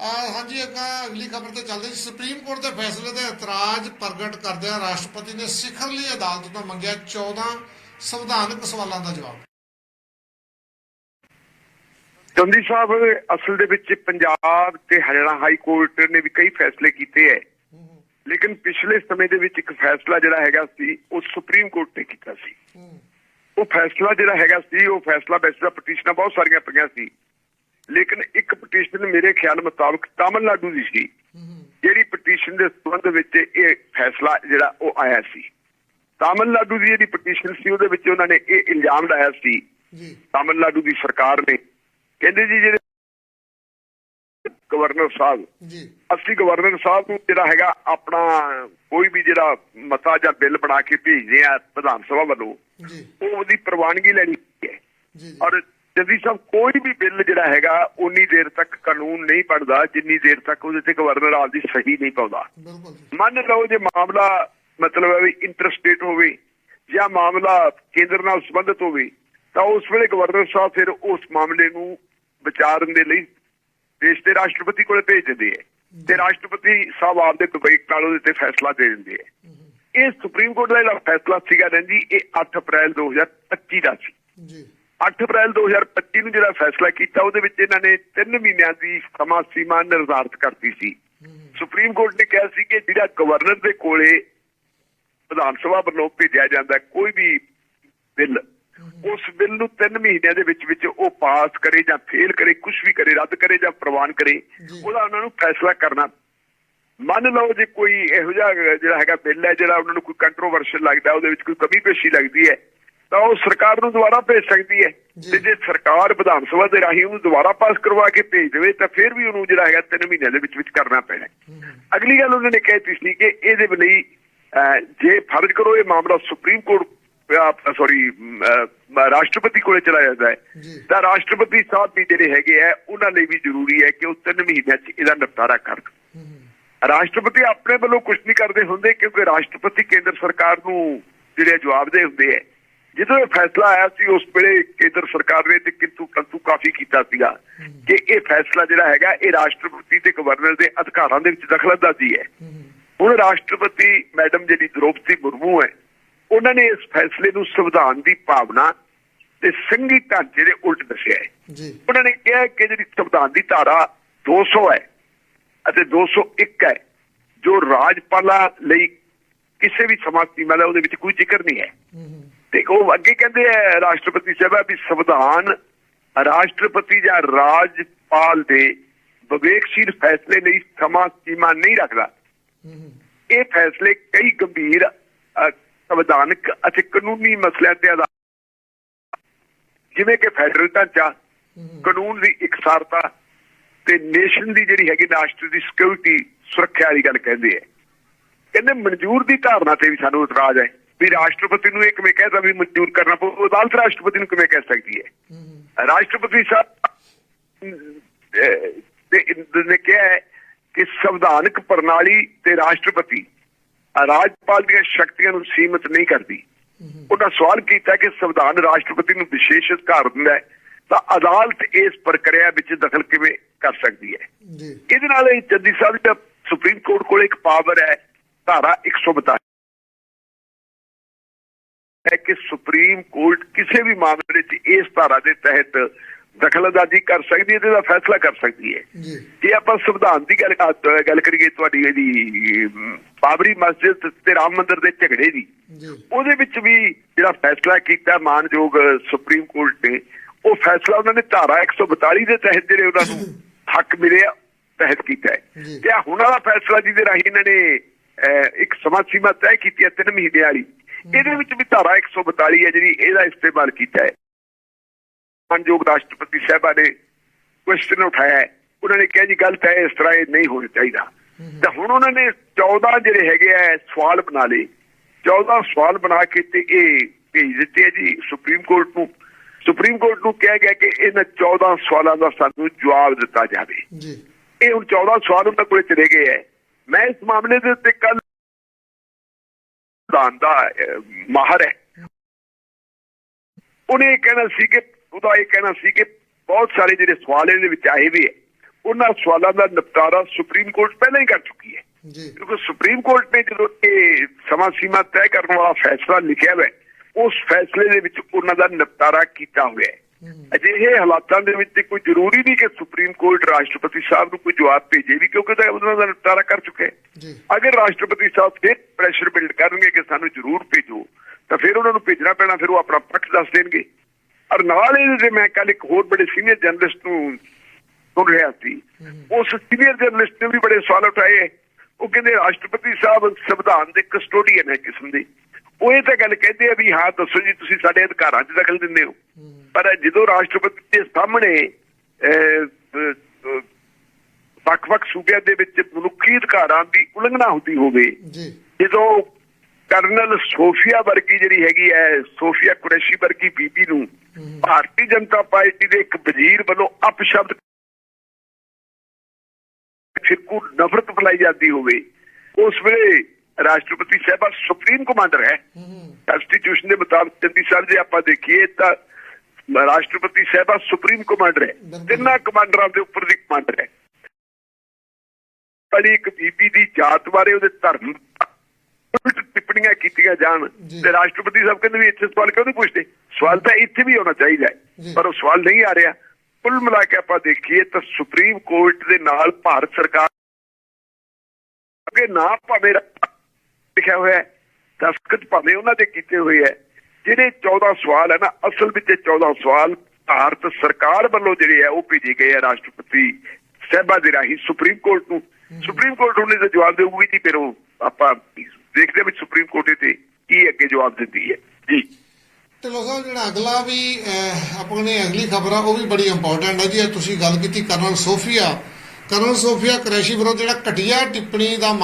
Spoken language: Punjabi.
ਹਾਂਜੀ ਇੱਕ ਅਗਲੀ ਖਬਰ ਤੇ ਚੱਲਦੇ ਜੀ ਸੁਪਰੀਮ ਕੋਰਟ ਦੇ ਫੈਸਲੇ ਤੇ ਇਤਰਾਜ਼ ਪ੍ਰਗਟ ਕਰਦਿਆਂ ਰਾਸ਼ਟਰਪਤੀ ਨੇ ਸਿਖਰਲੀ ਅਦਾਲਤ ਤੋਂ ਮੰਗਿਆ 14 ਸੰਵਿਧਾਨਕ ਸਵਾਲਾਂ ਦਾ ਜਵਾਬ। ਚੰਦੀ ਸਾਹਿਬ ਅਸਲ ਦੇ ਵਿੱਚ ਪੰਜਾਬ ਤੇ ਹਰਿਆਣਾ ਹਾਈ ਕੋਰਟ ਨੇ ਵੀ ਕਈ ਫੈਸਲੇ ਕੀਤੇ ਹੈ ਲੇਕਿਨ ਪਿਛਲੇ ਸਮੇਂ ਦੇ ਵਿੱਚ ਇੱਕ ਫੈਸਲਾ ਜਿਹੜਾ ਹੈਗਾ ਸੀ ਉਹ ਸੁਪਰੀਮ ਕੋਰਟ ਨੇ ਕੀਤਾ ਸੀ। ਉਹ ਫੈਸਲਾ ਜਿਹੜਾ ਹੈਗਾ ਸੀ ਉਹ ਫੈਸਲਾ ਵੈਸੇ ਤਾਂ ਪਟੀਸ਼ਨਾਂ ਬਹੁਤ ਸਾਰੀਆਂ ਪਈਆਂ ਸੀ। ਲੇਕਿਨ ਇੱਕ ਪਟੀਸ਼ਨ ਮੇਰੇ ਖਿਆਲ ਮੁਤਾਬਕ ਤਾਮਿਲਨਾਡੂ ਦੀ ਸੀ। ਜਿਹੜੀ ਪਟੀਸ਼ਨ ਦੇ ਸੰਬੰਧ ਵਿੱਚ ਇਹ ਫੈਸਲਾ ਜਿਹੜਾ ਉਹ ਆਇਆ ਸੀ। ਤਾਮਿਲਨਾਡੂ ਦੀ ਜਿਹੜੀ ਪਟੀਸ਼ਨ ਸੀ ਉਹਦੇ ਵਿੱਚ ਉਹਨਾਂ ਨੇ ਇਹ ਇਲਜ਼ਾਮ ਲਾਇਆ ਸੀ। ਜੀ। ਤਾਮਿਲਨਾਡੂ ਦੀ ਸਰਕਾਰ ਨੇ ਕਹਿੰਦੇ ਜੀ ਜਿਹੜੇ ਗਵਰਨਰ ਸਾਹਿਬ ਜੀ। ਅਸੀਂ ਗਵਰਨਰ ਸਾਹਿਬ ਨੂੰ ਜਿਹੜਾ ਹੈਗਾ ਆਪਣਾ ਕੋਈ ਵੀ ਜਿਹੜਾ ਮਤਾ ਜਾਂ ਬਿੱਲ ਬਣਾ ਕੇ ਭੇਜਦੇ ਆ ਵਿਧਾਨ ਸਭਾ ਵੱਲੋਂ ਜੀ। ਉਹ ਉਹਦੀ ਪ੍ਰਵਾਨਗੀ ਲੈਣੀ ਹੈ। ਜੀ ਜੀ। ਔਰ ਜਦੀ ਸਾਹਿਬ ਕੋਈ ਵੀ ਬਿੱਲ ਜਿਹੜਾ ਹੈਗਾ ਉਨੀ ਦੇਰ ਤੱਕ ਕਾਨੂੰਨ ਨਹੀਂ ਬਣਦਾ ਜਿੰਨੀ ਦੇਰ ਤੱਕ ਉਹਦੇ ਤੇ ਗਵਰਨਰ ਆਪਦੀ ਸਹੀ ਨਹੀਂ ਪਾਉਂਦਾ। ਮੰਨ ਲਓ ਜੇ ਮਾਮਲਾ ਮਤਲਬ ਹੈ ਵੀ ਇੰਟਰਸਟੇਟ ਹੋਵੇ ਜਾਂ ਮਾਮਲਾ ਕੇਂਦਰ ਨਾਲ ਸੰਬੰਧਿਤ ਹੋਵੇ ਤਾਂ ਉਸ ਵੇਲੇ ਗਵਰਨਰ ਸਾਹਿਬ ਫਿਰ ਉਸ ਮਾਮਲੇ ਨੂੰ ਵਿਚਾਰਨ ਦੇ ਲਈ ਦੇਸ਼ ਦੇ ਰਾਸ਼ਟਰਪਤੀ ਕੋਲੇ ਭੇਜ ਦਿੰਦੇ ਹੈ। ਤੇ ਰਾਸ਼ਟਰਪਤੀ ਸਾਹਿਬ ਆਪਦੇ ਵਿਵੇਕ ਨਾਲ ਉਹਦੇ ਤੇ ਫੈਸਲਾ ਦੇ ਦਿੰਦੇ ਹੈ। ਇਹ ਸੁਪਰੀਮ ਕੋਰਟ ਦਾ ਜਿਹੜਾ ਫੈਸਲਾ ਸੀਗਾ ਜੀ ਇਹ 8 ਅਪ੍ਰੈਲ 2025 ਦਾ ਸੀ। ਜੀ। 8 ਅਪ੍ਰੈਲ 2025 ਨੂੰ ਜਿਹੜਾ ਫੈਸਲਾ ਕੀਤਾ ਉਹਦੇ ਵਿੱਚ ਇਹਨਾਂ ਨੇ 3 ਮਹੀਨਿਆਂ ਦੀ ਸਮਾਂ ਸੀਮਾ ਨਿਰਧਾਰਤ ਕਰਤੀ ਸੀ। ਸੁਪਰੀਮ ਕੋਰਟ ਨੇ ਕਿਹਾ ਸੀ ਕਿ ਜਿਹੜਾ ਗਵਰਨਰ ਦੇ ਕੋਲੇ ਵਿਧਾਨ ਸਭਾ ਵੱਲੋਂ ਭੇਜਿਆ ਜਾਂਦਾ ਕੋਈ ਵੀ ਬਿੱਲ ਉਸ ਬਿੱਲ ਨੂੰ 3 ਮਹੀਨਿਆਂ ਦੇ ਵਿੱਚ ਵਿੱਚ ਉਹ ਪਾਸ ਕਰੇ ਜਾਂ ਫੇਲ ਕਰੇ ਕੁਝ ਵੀ ਕਰੇ ਰੱਦ ਕਰੇ ਜਾਂ ਪ੍ਰਵਾਨ ਕਰੇ। ਉਹਦਾ ਉਹਨਾਂ ਨੂੰ ਫੈਸਲਾ ਕਰਨਾ। ਮੰਨ ਲਓ ਜੇ ਕੋਈ ਇਹੋ ਜਿਹਾ ਜਿਹੜਾ ਹੈਗਾ ਬਿੱਲ ਹੈ ਜਿਹੜਾ ਉਹਨਾਂ ਨੂੰ ਕੋਈ ਕੰਟਰੋਵਰਸ਼ਲ ਲੱਗਦਾ ਉਹਦੇ ਵਿੱਚ ਕੋਈ ਕਮੀ ਪੇਸ਼ੀ ਲੱਗਦੀ ਹੈ ਤਾਂ ਉਹ ਸਰਕਾਰ ਨੂੰ ਦੁਬਾਰਾ ਭੇਜ ਸਕਦੀ ਹੈ। ਤੇ ਜੇ ਸਰਕਾਰ ਵਿਧਾਨ ਸਭਾ ਦੇ ਰਾਹੀਂ ਉਹਨੂੰ ਦੁਬਾਰਾ ਪਾਸ ਕਰਵਾ ਕੇ ਭੇਜ ਦੇਵੇ ਤਾਂ ਫਿਰ ਵੀ ਉਹਨੂੰ ਜਿਹੜਾ ਹੈਗਾ 3 ਮਹੀਨਿਆਂ ਦੇ ਵਿੱਚ ਵਿੱਚ ਕਰਨਾ ਪੈਣਾ। ਅਗਲੀ ਗੱਲ ਉਹਨਾਂ ਨੇ ਕਹਿਤੀ ਸੀ ਕਿ ਇਹਦੇ ਲਈ ਜੇ ਫਰਜ਼ ਕਰੋ ਇਹ ਮਾਮਲਾ ਸੁਪਰੀਮ ਕੋਰਟ ਸੌਰੀ ਰਾਸ਼ਟਰਪਤੀ ਕੋਲੇ ਚਲਾ ਜਾਂਦਾ ਹੈ। ਤਾਂ ਰਾਸ਼ਟਰਪਤੀ ਸਾਹਿਬ ਵੀ ਜਿਹੜੇ ਹੈਗੇ ਆ ਉਹਨਾਂ ਲਈ ਵੀ ਜ਼ਰੂਰੀ ਹੈ ਕਿ ਉਹ 3 ਮਹੀਨਿਆਂ 'ਚ ਇਹਦਾ ਨਿਪਟਾਰਾ ਕਰਨ ਰਾਸ਼ਟਰਪਤੀ ਆਪਣੇ ਵੱਲੋਂ ਕੁਝ ਨਹੀਂ ਕਰਦੇ ਹੁੰਦੇ ਕਿਉਂਕਿ ਰਾਸ਼ਟਰਪਤੀ ਕੇਂਦਰ ਸਰਕਾਰ ਨੂੰ ਜਿਹੜੇ ਜਵਾਬ ਦੇ ਹੁੰਦੇ ਹੈ ਜਦੋਂ ਇਹ ਫੈਸਲਾ ਆਇਆ ਸੀ ਉਸ ਵੇਲੇ ਕੇਂਦਰ ਸਰਕਾਰ ਨੇ ਤੇ ਕਿੰਤੂ ਕੰਤੂ ਕਾਫੀ ਕੀਤਾ ਸੀਗਾ ਕਿ ਇਹ ਫੈਸਲਾ ਜਿਹੜਾ ਹੈਗਾ ਇਹ ਰਾਸ਼ਟਰਪਤੀ ਤੇ ਗਵਰਨਰ ਦੇ ਅਧਿਕਾਰਾਂ ਦੇ ਵਿੱਚ ਦਖਲਅੰਦਾਜ਼ੀ ਹੈ। ਹੁਣ ਰਾਸ਼ਟਰਪਤੀ ਮੈਡਮ ਜਿਹੜੀ ਦ੍ਰੋਪਦੀ ਮੁਰਮੂ ਹੈ ਉਹਨਾਂ ਨੇ ਇਸ ਫੈਸਲੇ ਨੂੰ ਸੰਵਿਧਾਨ ਦੀ ਭਾਵਨਾ ਤੇ ਸੰਘੀ ਢਾਂਚੇ ਦੇ ਉਲਟ ਦੱਸਿਆ ਹੈ। ਜੀ। ਉਹਨਾਂ ਨੇ ਕਿਹਾ ਕਿ ਜਿਹੜੀ ਸੰਵਿਧਾਨ ਦੀ ਧਾਰਾ 200 ਹੈ ਅਤੇ 201 ਹੈ ਜੋ ਰਾਜਪਾਲਾਂ ਲਈ ਕਿਸੇ ਵੀ ਸਮਾਜ ਸੀਮਾ ਦਾ ਉਹਦੇ ਵਿੱਚ ਕੋਈ ਜ਼ਿਕਰ ਨਹੀਂ ਹੈ। ਤੇ ਉਹ ਅੱਗੇ ਕਹਿੰਦੇ ਆ, ਰਾਸ਼ਟਰਪਤੀ ਸਾਹਿਬਾ ਵੀ ਸੰਵਿਧਾਨ, ਰਾਸ਼ਟਰਪਤੀ ਜਾਂ ਰਾਜਪਾਲ ਦੇ ਵਿਵੇਕਸ਼ੀਲ ਫੈਸਲੇ ਲਈ ਸਮਾਂ ਸੀਮਾ ਨਹੀਂ ਰੱਖਦਾ। ਇਹ ਫੈਸਲੇ ਕਈ ਗੰਭੀਰ ਸੰਵਿਧਾਨਕ ਅਤੇ ਕਾਨੂੰਨੀ ਮਸਲਿਆਂ ਤੇ ਆਧਾਰ ਜਿਵੇਂ ਕਿ ਫੈਡਰਲ ਢਾਂਚਾ, ਕਾਨੂੰਨ ਦੀ ਇਕਸਾਰਤਾ ਤੇ ਨੇਸ਼ਨ ਦੀ ਜਿਹੜੀ ਹੈਗੀ ਰਾਸ਼ਟਰ ਦੀ ਸਿਕਿਉਰਿਟੀ ਸੁਰੱਖਿਆ ਵਾਲੀ ਗੱਲ ਕਹਿੰਦੇ ਆ। ਕਹਿੰਦੇ ਮਨਜ਼ੂਰ ਦੀ ਧਾਰਨਾ ਤੇ ਵੀ ਸਾਨੂੰ ਇਤਰਾਜ਼ ਹੈ। ਵੀ ਰਾਸ਼ਟਰਪਤੀ ਨੂੰ ਇਹ ਕਿਵੇਂ ਕਹਿਦਾ ਵੀ ਮਨਜ਼ੂਰ ਕਰਨਾ ਪਊ ਅਦਾਲਤ ਰਾਸ਼ਟਰਪਤੀ ਨੂੰ ਕਿਵੇਂ ਕਹਿ ਸਕਦੀ ਹੈ? ਰਾਸ਼ਟਰਪਤੀ ਸਾਹਿਬ ਨੇ ਕਿਹਾ ਹੈ ਕਿ ਸੰਵਿਧਾਨਕ ਪ੍ਰਣਾਲੀ ਤੇ ਰਾਸ਼ਟਰਪਤੀ ਰਾਜਪਾਲ ਦੀਆਂ ਸ਼ਕਤੀਆਂ ਨੂੰ ਸੀਮਿਤ ਨਹੀਂ ਕਰਦੀ। ਉਹਨਾਂ ਸਵਾਲ ਕੀਤਾ ਕਿ ਸੰਵਿਧਾਨ ਰਾਸ਼ਟਰਪਤੀ ਨੂੰ ਵਿਸ਼ੇਸ਼ ਅਧਿਕਾਰ ਦਿੰਦਾ ਹੈ ਤਾਂ ਅਦਾਲਤ ਇਸ ਪ੍ਰਕਿਰਿਆ ਵਿੱਚ ਦਖਲ ਕਿਵੇਂ ਕਰ ਸਕਦੀ ਹੈ? ਜੀ। ਇਹਦੇ ਨਾਲ ਜੱਦੀ ਸਾਹਿਬ ਦਾ ਸੁਪਰੀਮ ਕੋਰਟ ਕੋਲ ਇੱਕ ਪਾਵਰ ਹੈ ਧਾਰਾ 142 ਹੈ ਕਿ ਸੁਪਰੀਮ ਕੋਰਟ ਕਿਸੇ ਵੀ ਮਾਮਲੇ 'ਚ ਇਸ ਧਾਰਾ ਦੇ ਤਹਿਤ ਦਖਲਅੰਦਾਜ਼ੀ ਕਰ ਸਕਦੀ ਹੈ ਤੇ ਇਹਦਾ ਫੈਸਲਾ ਕਰ ਸਕਦੀ ਹੈ। ਜੀ। ਆਪਾਂ ਸੰਵਿਧਾਨ ਦੀ ਗੱਲ ਗੱਲ ਕਰੀਏ ਤੁਹਾਡੀ ਇਹਦੀ ਬਾਬਰੀ ਮਸਜਿਦ ਤੇ ਰਾਮ ਮੰਦਿਰ ਦੇ ਝਗੜੇ ਦੀ ਉਹਦੇ ਵਿੱਚ ਵੀ ਜਿਹੜਾ ਫੈਸਲਾ ਕੀਤਾ ਮਾਨਯੋਗ ਸੁਪਰੀਮ ਕੋਰਟ ਨੇ ਉਹ ਫੈਸਲਾ ਉਹਨਾਂ ਨੇ ਧਾਰਾ 142 ਦੇ ਤਹਿਤ ਜਿਹੜੇ ਉਹਨਾਂ ਨੂੰ ਹੱਕ ਮਿਲੇ ਆ ਤਹਿਤ ਕੀਤਾ ਹੈ। ਤੇ ਹੁਣ ਵਾਲਾ ਫੈਸਲਾ ਜਿਹਦੇ ਰਾਹੀਂ ਇਹਨਾਂ ਨੇ ਇੱਕ ਸਮਾਂ ਸੀਮਾ ਤੈਅ ਕੀਤੀ ਹੈ 3 ਮਹੀਨੇ ਵਾਲੀ। ਇਹਦੇ ਵਿੱਚ ਵੀ ਧਾਰਾ 142 ਹੈ ਜਿਹੜੀ ਇਹਦਾ ਇਸਤੇਮਾਲ ਕੀਤਾ ਹੈ। ਮਾਨਯੋਗ ਰਾਸ਼ਟਰਪਤੀ ਸਾਹਿਬਾ ਨੇ ਕੁਐਸਚਨ ਉਠਾਇਆ ਉਹਨਾਂ ਨੇ ਕਿਹਾ ਜੀ ਗਲਤ ਹੈ ਇਸ ਤਰ੍ਹਾਂ ਇਹ ਨਹੀਂ ਹੋਣਾ ਚਾਹੀਦਾ। ਤਾਂ ਹੁਣ ਉਹਨਾਂ ਨੇ 14 ਜਿਹੜੇ ਹੈਗੇ ਆ ਸਵਾਲ ਬਣਾ ਲਏ। 14 ਸਵਾਲ ਬਣਾ ਕੇ ਤੇ ਇਹ ਭੇਜ ਦਿੱਤੇ ਜੀ ਸੁਪਰੀਮ ਕੋਰਟ ਨੂੰ। ਸੁਪਰੀਮ ਕੋਰਟ ਨੂੰ ਕਿਹਾ ਗਿਆ ਕਿ ਇਹਨਾਂ 14 ਸਵਾਲਾਂ ਦਾ ਸਾਨੂੰ ਜਵਾਬ ਦਿੱਤਾ ਜਾਵੇ। ਜੀ। ਇਹ ਹੁਣ 14 ਸਵਾਲ ਉਹਨਾਂ ਕੋਲੇ ਚਲੇ ਗਏ ਹੈ। ਮੈਂ ਇਸ ਮਾਮਲੇ ਦੇ ਉੱਤੇ ਕੱਲ ਦਾ ਅਹ, ਮਾਹਰ ਹੈ ਉਹਨੇ ਇਹ ਕਹਿਣਾ ਸੀ ਕਿ ਉਹਦਾ ਇਹ ਕਹਿਣਾ ਸੀ ਕਿ ਬਹੁਤ ਸਾਰੇ ਜਿਹੜੇ ਸਵਾਲ ਇਹਦੇ ਵਿੱਚ ਆਏ ਵੀ ਹੈ ਉਹਨਾਂ ਸਵਾਲਾਂ ਦਾ ਨਿਪਟਾਰਾ ਸੁਪਰੀਮ ਕੋਰਟ ਪਹਿਲਾਂ ਹੀ ਕਰ ਚੁੱਕੀ ਹੈ ਜੀ ਕਿਉਂਕਿ ਸੁਪਰੀਮ ਕੋਰਟ ਨੇ ਜਦੋਂ ਇਹ ਸਮਾਂ ਸੀਮਾ ਤੈਅ ਕਰਨ ਵਾਲਾ ਫੈਸਲਾ ਲਿਖਿਆ ਹੋਇਆ ਹੈ ਉਸ ਫੈਸਲੇ ਦੇ ਵਿੱਚ ਉਹਨਾਂ ਦਾ ਨਿਪਟਾਰਾ ਕੀਤਾ ਹੋਇਆ ਹੈ ਅਜਿਹੇ ਹਾਲਾਤਾਂ ਦੇ ਵਿੱਚ ਕੋਈ ਜ਼ਰੂਰੀ ਨਹੀਂ ਕਿ ਸੁਪਰੀਮ ਕੋਰਟ ਰਾਸ਼ਟਰਪਤੀ ਸਾਹਿਬ ਨੂੰ ਕੋਈ ਜਵਾਬ ਭੇਜੇ ਵੀ ਕਿਉਂਕਿ ਤਾਂ ਉਹਨਾਂ ਦਾ ਨਿਪਟਾਰਾ ਕਰ ਚੁੱਕਾ ਅਗਰ ਰਾਸ਼ਟਰਪਤੀ ਸਾਹਿਬ ਫਿਰ ਪ੍ਰੈਸ਼ਰ ਬਿਲਡ ਕਰਨਗੇ ਕਿ ਸਾਨੂੰ ਜ਼ਰੂਰ ਭੇਜੋ ਤਾਂ ਫਿਰ ਉਹਨਾਂ ਨੂੰ ਭੇਜਣਾ ਪੈਣਾ ਫਿਰ ਉਹ ਆਪਣਾ ਪੱਖ ਦੱਸ ਦੇਣਗੇ। ਔਰ ਨਾਲ ਇਹ ਜੇ ਮੈਂ ਕੱਲ ਇੱਕ ਹੋਰ ਬੜੇ ਸੀਨੀਅਰ ਜਰਨਲਿਸਟ ਨੂੰ ਸੁਣ ਰਿਹਾ ਸੀ। ਉਸ ਸੀਨੀਅਰ ਜਰਨਲਿਸਟ ਨੇ ਵੀ ਬੜੇ ਸਵਾਲ ਉਠਾਏ ਉਹ ਕਹਿੰਦੇ ਰਾਸ਼ਟਰਪਤੀ ਸਾਹਿਬ ਸੰਵਿਧਾਨ ਦੇ ਕਸਟੋਡੀਅਨ ਹੈ ਕਿਸਮ ਦੇ। ਉਹ ਇਹ ਤਾਂ ਗੱਲ ਕਹਿੰਦੇ ਆ ਵੀ ਹਾਂ ਦੱਸੋ ਜੀ ਤੁਸੀਂ ਸਾਡੇ ਅਧਿਕਾਰਾਂ 'ਚ ਦਖਲ ਦਿੰਦੇ ਹੋ। ਪਰ ਜਦੋਂ ਰਾਸ਼ਟਰਪਤੀ ਦੇ ਸਾਹਮਣੇ ਵੱਖ-ਵੱਖ ਸੂਬਿਆਂ ਦੇ ਵਿੱਚ ਮਨੁੱਖੀ ਅਧਿਕਾਰਾਂ ਦੀ ਉਲੰਘਣਾ ਹੁੰਦੀ ਹੋਵੇ ਜੀ। ਜਦੋਂ ਕਰਨਲ ਸੋਫੀਆ ਵਰਗੀ ਜਿਹੜੀ ਹੈਗੀ ਹੈ ਸੋਫੀਆ ਕੁਰੈਸ਼ੀ ਵਰਗੀ ਬੀਬੀ ਨੂੰ ਭਾਰਤੀ ਜਨਤਾ ਪਾਰਟੀ ਦੇ ਇੱਕ ਵਜ਼ੀਰ ਵੱਲੋਂ ਅਪਸ਼ਬਦ ਫਿਰਕੂ ਨਫ਼ਰਤ ਫੈਲਾਈ ਜਾਂਦੀ ਹੋਵੇ ਉਸ ਵੇਲੇ ਰਾਸ਼ਟਰਪਤੀ ਸਾਹਿਬਾ ਸੁਪਰੀਮ ਕਮਾਂਡਰ ਹੈ। ਕੰਸਟੀਟਿਊਸ਼ਨ ਦੇ ਮੁਤਾਬਕ ਜੰਦੀ ਸਰ ਜੇ ਆਪਾਂ ਦੇਖੀਏ ਤਾਂ ਰਾਸ਼ਟਰਪਤੀ ਸਾਹਿਬਾ ਸੁਪਰੀਮ ਕਮਾਂਡਰ ਹੈ। ਤਿੰਨਾਂ ਕਮਾਂਡਰਾਂ ਦੇ ਉੱਪਰ ਦੀ ਕਮਾਂਡਰ ਹੈ। ਬੜੀ ਇੱਕ ਬੀਬੀ ਦੀ ਜਾਤ ਬਾਰੇ ਉਹਦੇ ਧਰਮ ਟਿੱਪਣੀਆਂ ਕੀਤੀਆਂ ਜਾਣ। ਤੇ ਰਾਸ਼ਟਰਪਤੀ ਸਾਹਿਬ ਕਹਿੰਦੇ ਵੀ ਇੱਥੇ ਸਵਾਲ ਕਿਉਂ ਨਹੀਂ ਪੁੱਛਦੇ? ਸਵਾਲ ਤਾਂ ਇੱਥੇ ਵੀ ਹੋਣਾ ਚਾਹੀਦਾ ਪਰ ਉਹ ਸਵਾਲ ਨਹੀਂ ਆ ਰਿਹਾ। ਕੁੱਲ ਮਿਲਾ ਕੇ ਆਪਾਂ ਦੇਖੀਏ ਤਾਂ ਸੁਪਰੀਮ ਕੋਰਟ ਦੇ ਨਾਲ ਭਾਰਤ ਸਰਕਾਰ ਅੱਗੇ ਨਾ ਭਾਵੇਂ ਲਿਖਿਆ ਹੋਇਆ ਹੈ ਦਸਤਖਤ ਭਾਵੇਂ ਉਹਨਾਂ ਦੇ ਕੀਤੇ ਹੋਏ ਹੈ ਜਿਹੜੇ 14 ਸਵਾਲ ਹੈ ਨਾ ਅਸਲ ਵਿੱਚ ਇਹ 14 ਸਵਾਲ ਭਾਰਤ ਸਰਕਾਰ ਵੱਲੋਂ ਜਿਹੜੇ ਆ ਉਹ ਭੇਜੇ ਗਏ ਆ ਰਾਸ਼ਟਰਪਤੀ ਸਾਹਿਬਾਂ ਦੇ ਰਾਹੀਂ ਸੁਪਰੀਮ ਕੋਰਟ ਨੂੰ। ਸੁਪਰੀਮ ਕੋਰਟ ਉਹਨੇ ਤਾਂ ਜਵਾਬ ਦੇਊਗੀ ਜੀ ਫਿਰ ਉਹ ਆਪਾਂ ਦੇਖਦੇ ਹਾਂ ਵੀ ਸੁਪਰੀਮ ਕੋਰਟ ਤੇ ਕੀ ਅੱਗੇ ਜਵਾਬ ਦਿੰਦੀ ਹੈ। ਜੀ। ਢਿੱਲੋਂ ਸਾਹਿਬ ਜਿਹੜਾ ਅਗਲਾ ਵੀ ਅਹ, ਆਪਣੇ ਅਗਲੀ ਖਬਰ ਆ ਉਹ ਵੀ ਬੜੀ ਇੰਪੋਰਟੈਂਟ ਹੈ ਜੀ। ਤੁਸੀਂ ਗੱਲ ਕੀਤੀ colonel Sophia. Colonel Sophia Qureshi ਵਿਰੁੱਧ ਜਿਹੜਾ ਘਟੀਆ ਟਿੱਪਣੀ ਦਾ